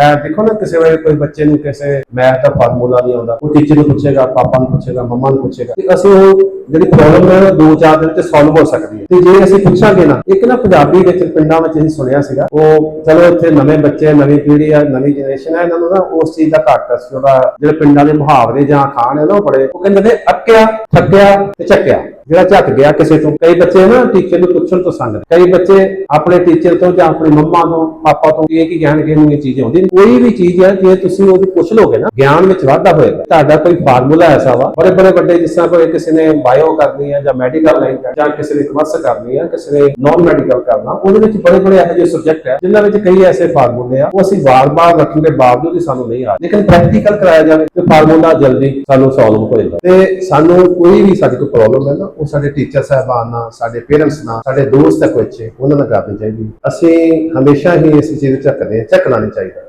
ਐ ਦੇਖੋ ਨਾ ਕਿਸੇ ਵੇਲੇ ਕੋਈ ਬੱਚੇ ਨੂੰ ਕਿਸੇ ਮੈਥ ਦਾ ਫਾਰਮੂਲਾ ਨਹੀਂ ਆਉਂਦਾ। ਉਹ ਟੀਚਰ ਨੂੰ ਪੁੱਛੇਗਾ, ਪਾਪਾ ਨੂੰ ਪੁੱਛੇਗਾ, ਮੰਮਾ ਨੂੰ ਪੁੱਛੇਗਾ। ਤੇ ਅਸੀਂ ਉਹ ਜਿਹੜੀ ਪ੍ਰੋਬਲਮ ਹੈ, ਉਹ ਦੋ ਚਾਰ ਦਿਨ ਚ ਸੋਲਵ ਹੋ ਸਕਦੀ ਹੈ। ਤੇ ਜੇ ਅਸੀਂ ਪੁੱਛਾਂਗੇ ਨਾ, ਇੱਕ ਨਾ ਪੰਜਾਬੀ ਵਿੱਚ, ਪਿੰਡਾਂ ਵਿੱਚ ਅਸੀਂ ਸੁਣਿਆ ਸੀਗਾ, ਉਹ ਚਲੋ ਇੱਥੇ ਨਵੇਂ ਬੱਚੇ, ਨਵੀਂ ਪੀੜ੍ਹੀ ਆ, ਨਵੀਂ ਜਨਰੇਸ਼ਨ ਹੈ ਇਹਨਾਂ ਨੂੰ ਨਾ, ਉਸ ਚੀਜ਼ ਦਾ ਘੱਟ ਸੀ ਉਹਦਾ ਜਿਹੜੇ ਪਿੰਡਾਂ ਦੇ ਮੁਹਾਵਰੇ ਜਾਂ ਅਖਾਣ ਹੈ ਨਾ ਉਹ ਬੜੇ, ਉਹ ਕਹਿੰਦੇ ਨੇ ਅੱਕਿਆ, ਥੱਕਿਆ ਤੇ ਚੱਕਿਆ। ਜਿਹੜਾ ਝੱਕ ਗਿਆ ਕਿਸੇ ਤੋਂ। ਕਈ ਬੱਚੇ ਨਾ ਟੀਚਰ ਨੂੰ ਪੁੱਛਣ ਤੋਂ ਸੰਗਦੇ ਕਈ ਬੱਚੇ ਆਪਣੇ ਟੀਚਰ ਤੋਂ ਜਾਂ ਆਪਣੀ ਮੰਮਾ ਤੋਂ, ਪਾਪਾ ਤੋਂ ਇਹ ਕੀ ਕਹਿਣਗੇ ਨੂੰ ਇਹ ਚੀਜ਼ ਆਉਂਦੀ ਕੋਈ ਵੀ ਚੀਜ਼ ਹੈ ਜੇ ਤੁਸੀਂ ਉਹਦੀ ਪੁੱਛ ਲੋਗੇ ਨਾ, ਗਿਆਨ ਵਿੱਚ ਵਾਧਾ ਹੋਏਗਾ। ਤੁਹਾਡਾ ਕੋਈ ਫਾਰਮੂਲਾ ਐਸਾ ਵਾ, ਬੜੇ ਬੜੇ ਵੱਡੇ ਜਿਸ ਤਰ੍ਹਾਂ ਕੋਈ ਕਿਸੇ ਨੇ ਬਾਇਓ ਕਰਨੀ ਹੈ ਜਾਂ ਮੈਡੀਕਲ ਲਾਈਨ ਜਾਂ ਕਿਸੇ ਨੇ ਕਮਰਸ ਕਰਨੀ ਹੈ ਕਿਸੇ ਨੇ ਨਾਨ ਮੈਡੀਕਲ ਕਰਨਾ, ਉਹਦੇ ਵਿੱਚ ਬੜੇ ਬੜੇ ਇਹੋ ਜਿਹੇ ਸਬਜੈਕਟ ਹੈ ਜਿਨ੍ਹਾਂ ਵਿੱਚ ਕਈ ਐਸੇ ਫਾਰਮੂਲੇ ਆ, ਉਹ ਅਸੀਂ ਵਾਰ-ਵਾਰ ਰੱਖਣ ਦੇ ਬਾਵਜੂਦ ਹੀ ਸਾਨੂੰ ਨਹੀਂ ਆ ਲੇਕਿਨ ਪ੍ਰੈਕਟੀਕਲ ਕਰਾਇਆ ਜਾਵੇ ਤੇ ਫਾਰਮੂਲਾ ਜਲਦੀ ਸਾਨੂੰ ਸੋਲਵ ਹੋਏਗਾ। ਤੇ ਸਾਨੂੰ ਕੋਈ ਵੀ ਸਾਡੀ ਕੋਈ ਪ੍ਰੋਬਲਮ ਹੈ ਨਾ ਉਹ ਸਾਡੇ ਟੀਚਰ ਸਾਹਿਬਾਨ ਨਾਲ, ਸਾਡੇ ਪੇਰੈਂਟਸ ਨਾਲ, ਸਾਡੇ ਦੋਸਤ ਹੈ ਕੋਈ ਉਹਨਾਂ ਨਾਲ ਕਰਨੀ ਚਾਹੀਦੀ। ਅਸੀਂ ਹਮੇਸ਼ਾ ਹੀ ਇਸ ਚੀਜ਼ ਨੂੰ ਝੱਕਦੇ ਹਾਂ, ਝੱਕਣਾ ਨਹੀਂ ਚਾਹੀਦਾ।